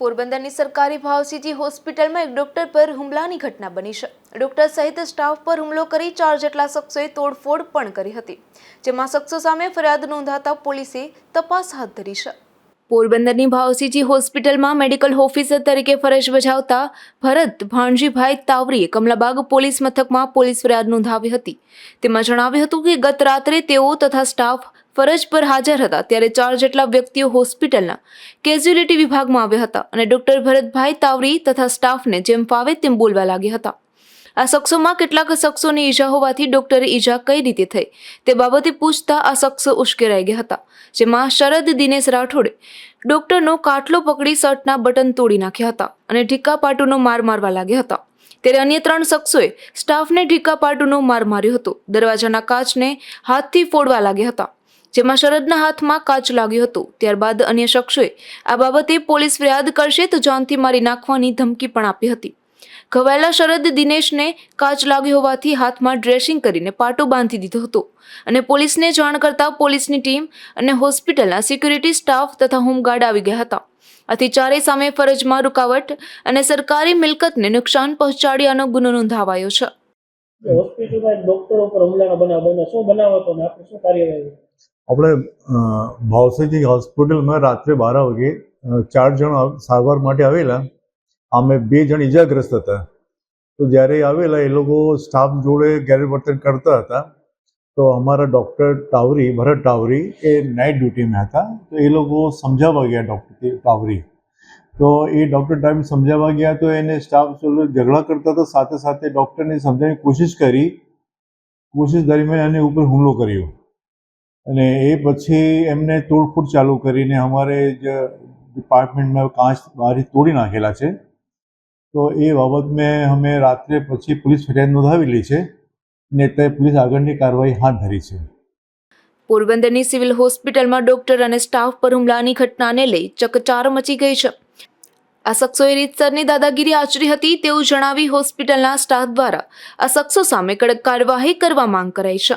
પોરબંદરની સરકારી ભાવસીજી હોસ્પિટલમાં એક ડોક્ટર પર હુમલાની ઘટના બની છે. ડોક્ટર સહિત સ્ટાફ પર હુમલો કરી ચાર જેટલા શખ્સોએ તોડફોડ પણ કરી હતી, જેમાં શખ્સો સામે ફરિયાદ નોંધાતા પોલીસે તપાસ હાથ ધરી છે. પોરબંદરની ભાવસીજી હોસ્પિટલમાં મેડિકલ ઓફિસર તરીકે ફરજ બજાવતા ભરત ભાણજીભાઈ તાવરીએ કમલાબાગ પોલીસ મથકમાં પોલીસ ફરિયાદ નોંધાવી હતી. તેમાં જણાવ્યું હતું કે ગત રાત્રે તેઓ તથા સ્ટાફ ફરજ પર હાજર હતા ત્યારે ચાર જેટલા વ્યક્તિઓ હોસ્પિટલના કેઝ્યુલિટી વિભાગમાં આવ્યા હતા અને ડોક્ટર ભરતભાઈ તાવરી તથા સ્ટાફને જેમ ફાવે તેમ બોલવા લાગ્યા હતા. આ શખ્સોમાં કેટલાક શખ્સોને ઈજા હોવાથી ડોક્ટરે ઈજા કઈ રીતે થઈ તે બાબતે પૂછતા આ શખ્સો ઉશ્કેરાઈ ગયા હતા, જેમાં શરદ દિનેશ રાઠોડે ડોક્ટરનો કાટલો પકડી શર્ટના બટન તોડી નાખ્યા હતા અને ઢીકા પાટુનો માર મારવા લાગ્યા હતા. ત્યારે અન્ય ત્રણ શખ્સોએ સ્ટાફને ઢીકા પાટુનો માર માર્યો હતો, દરવાજાના કાચને હાથથી ફોડવા લાગ્યા હતા. જેમાં શરદના હાથમાં કાચ લાગ્યો હતો. ત્યારબાદ અન્ય શખ્સોએ આ બાબતે પોલીસ ફરિયાદ કરશે તો જાનથી મારી નાખવાની ધમકી પણ આપી હતી. ઘવાયેલા શરદ દિનેશને કાચ લાગ્યો હોવાથી હાથમાં ડ્રેસિંગ કરીને પાટો બાંધી દીધો હતો અને પોલીસને જાણ કરતા પોલીસની ટીમ અને હોસ્પિટલના સિક્યુરિટી સ્ટાફ તથા હોમગાર્ડ આવી ગયા હતા. આથી ચારેય સામે ફરજમાં રૂકાવટ અને સરકારી મિલકતને નુકસાન પહોંચાડ્યાનો ગુનો નોંધાવાયો છે. હોસ્પિટલમાં ડોક્ટરો પર હુમલાનો બનાવ બન્યો. શું બનાવ હતો ને આપણે શું કાર્યવાહી આપણે ભાવસેજી હોસ્પિટલમાં રાત્રે બાર વાગે ચાર જણ સારવાર માટે આવેલા. અમે બે જણ ઈજાગ્રસ્ત હતા. તો જ્યારે આવેલા, એ લોકો સ્ટાફ જોડે ગેરવર્તન કરતા હતા. તો અમારા ડૉક્ટર ટાવરી, ભરત ટાવરી એ નાઇટ ડ્યુટીમાં હતા. તો એ લોકો સમજાવવા ગયા ડૉક્ટર ટાવરી. તો એ ડૉક્ટર ટાઈમ સમજાવવા ગયા તો એને સ્ટાફ ઝઘડા કરતા તો સાથે સાથે ડૉક્ટરને સમજાવવાની કોશિશ કરી. કોશિશ દરમિયાન એની ઉપર હુમલો કર્યો. અને એ પછી એમને તોડફોડ ચાલુ કરીને અમારે જ ડિપાર્ટમેન્ટમાં કાચ બારી તોડી નાખેલા છે. તો એ બાબત મેં અમે રાત્રે પછી પોલીસ ફરિયાદ નોંધાવેલી છે ને તે પોલીસ આગળની કાર્યવાહી હાથ ધરી છે. પોરબંદરની સિવિલ હોસ્પિટલમાં ડોક્ટર અને સ્ટાફ પર હુમલાની ઘટનાને લઈ ચકચાર મચી ગઈ છે. આ શખ્સોએ રીતસરની દાદાગીરી આચરી હતી તેવું જણાવી હોસ્પિટલના સ્ટાફ દ્વારા આ શખ્સો સામે કડક કાર્યવાહી કરવા માંગ કરાઈ છે.